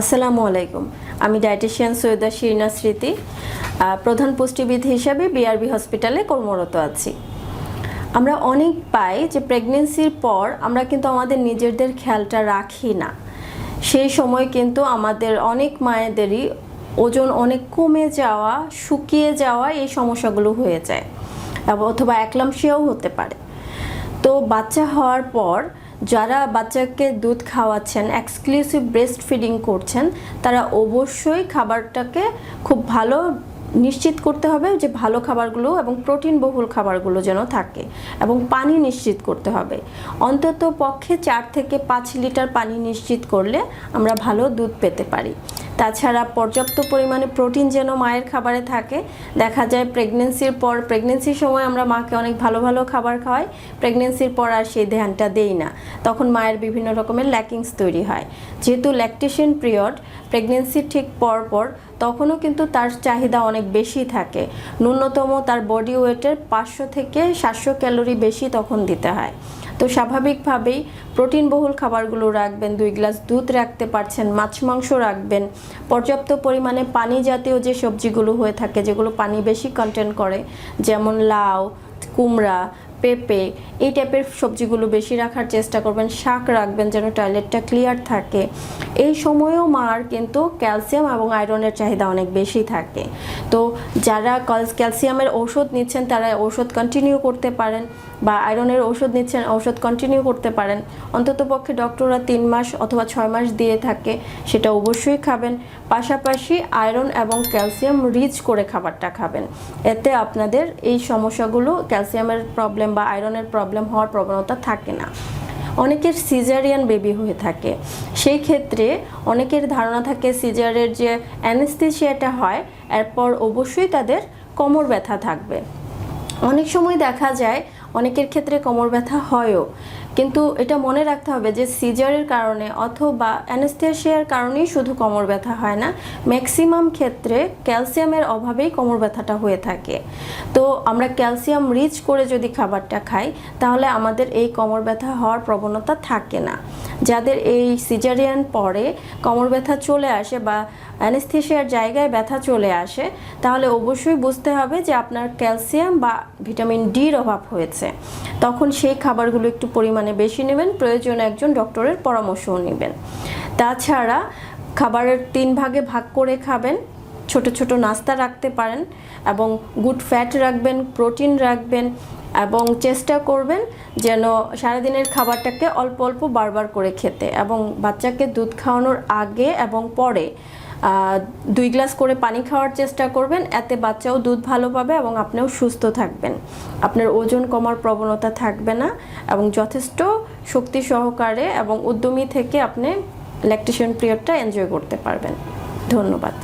আসসালামু আলাইকুম। আমি ডায়েটিশিয়ান সৈয়দা শিরিনা স্মৃতি প্রধান পুষ্টিবিদ হিসাবে বিআরবি হসপিটালে কর্মরত আছি। আমরা অনেক পাই যে প্রেগনেন্সির পর আমরা কিন্তু আমাদের নিজেদের খেয়ালটা রাখি না। সেই সময় কিন্তু আমাদের অনেক মায়েদেরই ওজন অনেক কমে যাওয়া, শুকিয়ে যাওয়া এই সমস্যাগুলো হয়ে যায়। অথবা একলামশিয়াও হতে পারে। তো বাচ্চা হওয়ার পর যারা বাচ্চাকে দুধ খাওয়াচ্ছেন এক্সক্লুসিভ ব্রেস্ট ফিডিং করছেন, তারা অবশ্যই খাবারটাকে খুব ভালো নিশ্চিত করতে হবে যে ভালো খাবারগুলো এবং প্রোটিন বহুল খাবারগুলো যেন থাকে এবং পানি নিশ্চিত করতে হবে। অন্তত পক্ষে চার থেকে পাঁচ লিটার পানি নিশ্চিত করলে আমরা ভালো দুধ পেতে পারি। তাছাড়া পর্যাপ্ত পরিমাণে প্রোটিন যেন মায়ের খাবারে থাকে। দেখা যায় প্রেগনেন্সির পর প্রেগনেন্সির সময় আমরা মাকে অনেক ভালো ভালো খাবার খাওয়াই প্রেগনেন্সির পর আর সেই ধ্যানটা দেই না। তখন মায়ের বিভিন্ন রকমের ল্যাকিংস তৈরি হয়। যেহেতু ল্যাকটেশন পিরিয়ড প্রেগনেন্সির ঠিক পর পর তখনও কিন্তু তার চাহিদা অনেক বেশি থাকে। ন্যূনতম তার বডি ওয়েটের পাঁচশো থেকে সাতশো ক্যালোরি বেশি তখন দিতে হয়। তো স্বাভাবিকভাবেই প্রোটিন বহুল খাবারগুলো রাখবেন, দুই গ্লাস দুধ রাখতে পারছেন, মাছ মাংস রাখবেন পর্যাপ্ত পরিমাণে পানি জাতীয় যে সবজিগুলো হয়ে থাকে, যেগুলো পানি বেশি কন্টেন্ট করে, যেমন লাউ, কুমড়া পেঁপে, এই টাইপের সবজিগুলো বেশি রাখার চেষ্টা করবেন, শাক রাখবেন যেন টয়লেটটা ক্লিয়ার থাকে। এই সময়েও মার কিন্তু ক্যালসিয়াম এবং আয়রনের চাহিদা অনেক বেশি থাকে। তো যারা ক্যালসিয়ামের ওষুধ নিচ্ছেন, তারা ওষুধ কন্টিনিউ করতে পারেন বা আয়রনের ওষুধ নিচ্ছেন, ঔষধ কন্টিনিউ করতে পারেন। অন্তত পক্ষে ডক্টররা তিন মাস অথবা ছয় মাস দিয়ে থাকে, সেটা অবশ্যই খাবেন। পাশাপাশি আয়রন এবং ক্যালসিয়াম রিচ করে খাবারটা খাবেন। এতে আপনাদের এই সমস্যাগুলো ক্যালসিয়ামের প্রবলেম বা আয়রনের প্রবলেম হওয়ার প্রবণতা থাকে না। অনেকের সিজারিয়ান বেবি হয়ে থাকে। সেই ক্ষেত্রে অনেকের ধারণা থাকে সিজারের যে অ্যানেস্থেশিয়াটা হয়, এরপর অবশ্যই তাদের কোমর ব্যথা থাকবে। অনেক সময় দেখা যায় অনেকের ক্ষেত্রে কোমর ব্যথা হয়ও। কিন্তু এটা মনে রাখতে হবে যে সিজারের কারণে অথবা অ্যানেস্থেশিয়ার কারণেই শুধু কোমর ব্যথা হয় না, ম্যাক্সিমাম ক্ষেত্রে ক্যালসিয়ামের অভাবেই কোমর ব্যথাটা হয়ে থাকে। তো আমরা ক্যালসিয়াম রিচ করে যদি খাবারটা খাই, তাহলে আমাদের এই কোমর ব্যথা হওয়ার প্রবণতা থাকে না। যাদের এই সিজারিয়ান পরে কোমর ব্যথা চলে আসে বা অ্যানেস্থেশিয়ার জায়গায় ব্যথা চলে আসে, তাহলে অবশ্যই বুঝতে হবে যে আপনার ক্যালসিয়াম বা ভিটামিন ডির অভাব হয়েছে। তখন সেই খাবারগুলো একটু পরিমাণে বেশি নেবেন, প্রয়োজনে একজন ডক্টরের পরামর্শও নেবেন। তাছাড়া খাবারের তিন ভাগে ভাগ করে খাবেন, ছোট ছোট নাস্তা রাখতে পারেন এবং গুড ফ্যাট রাখবেন, প্রোটিন রাখবেন এবং চেষ্টা করবেন যেন সারাদিনের খাবারটাকে অল্প অল্প বারবার করে খেতে এবং বাচ্চাকে দুধ খাওয়ানোর আগে এবং পরে দুই গ্লাস করে পানি খাওয়ার চেষ্টা করবেন। এতে বাচ্চাও দুধ ভালো পাবে এবং আপনিও সুস্থ থাকবেন। আপনার ওজন কমার প্রবণতা থাকবে না এবং যথেষ্ট শক্তি সহকারে এবং উদ্যমী থেকে আপনি ইলেকট্রিশিয়ান পিরিয়ডটা এনজয় করতে পারবেন। ধন্যবাদ।